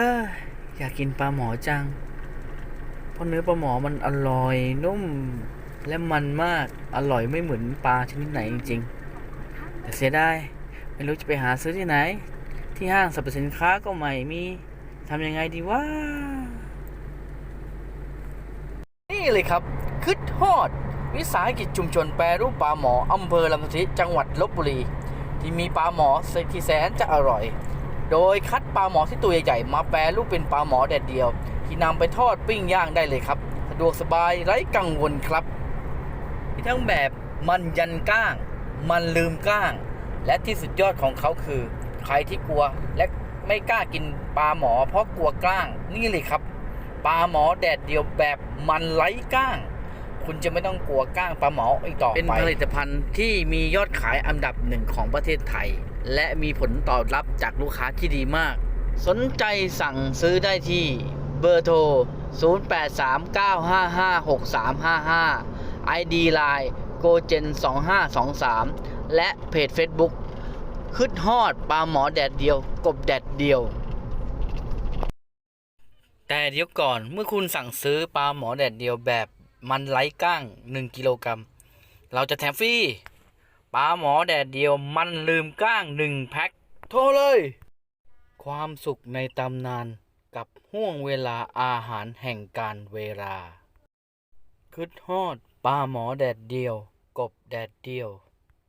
ฮ้ยอยากกินปลาหมอจัง เพราะเนื้อปลาหมอมันอร่อยนุ่มและมันมากอร่อยไม่เหมือนปลาชนิดไหนจริงๆ แต่เสียดายไม่รู้จะไปหาซื้อที่ไหน ที่ห้างสรรพสินค้าก็ไม่มีทำยังไงดีวะนี่เลยครับคึดฮอด วิสาหกิจชุมชนแปรรูปปลาหมออำเภอลำสนธิจังหวัดลบบุรี ที่มีปลาหมอที่แสนจะอร่อย โดยคัดปลาหมอที่ตัวใหญ่ๆมาแปรรูปเป็นปลาหมอแดดเดียว ที่นำไปทอดปิ้งย่างได้เลยครับ สะดวกสบายไร้กังวลครับมีทั้งแบบมันยันก้าง มันลืมก้าง และที่สุดยอดของเขาคือ ใครที่กลัวและไม่กล้ากินปลาหมอเพราะกลัวกล้างนี่เลยครับปลาหมอแดดเดียวแบบมันไร้ก้าง คุณจะไม่ต้องกลัวก้างปลาหมออีกต่อไป เป็นผลิตภัณฑ์ที่มียอดขายอันดับหนึ่งของประเทศไทย และมีผลตอบรับจากลูกค้าที่ดีมาก สนใจสั่งซื้อได้ที่เบอร์โทร 0839556355 ID Line g o g e n 2523 และเพจ Facebook คึดฮอดปลาหมอแดดเดียว กบแดดเดียว แต่เดี๋ยวก่อนเมื่อคุณสั่งซื้อปลาหมอแดดเดียวแบบ มันไร้ก้าง 1 กิโลกรัม เราจะแถมฟรีปลาหมอแดดเดียวมันลืมก้าง 1 แพ็คโทรเลย ความสุขในตำนานกับห่วงเวลาอาหารแห่งการเวลาคึดฮอดปลาหมอแดดเดียว กบแดดเดียว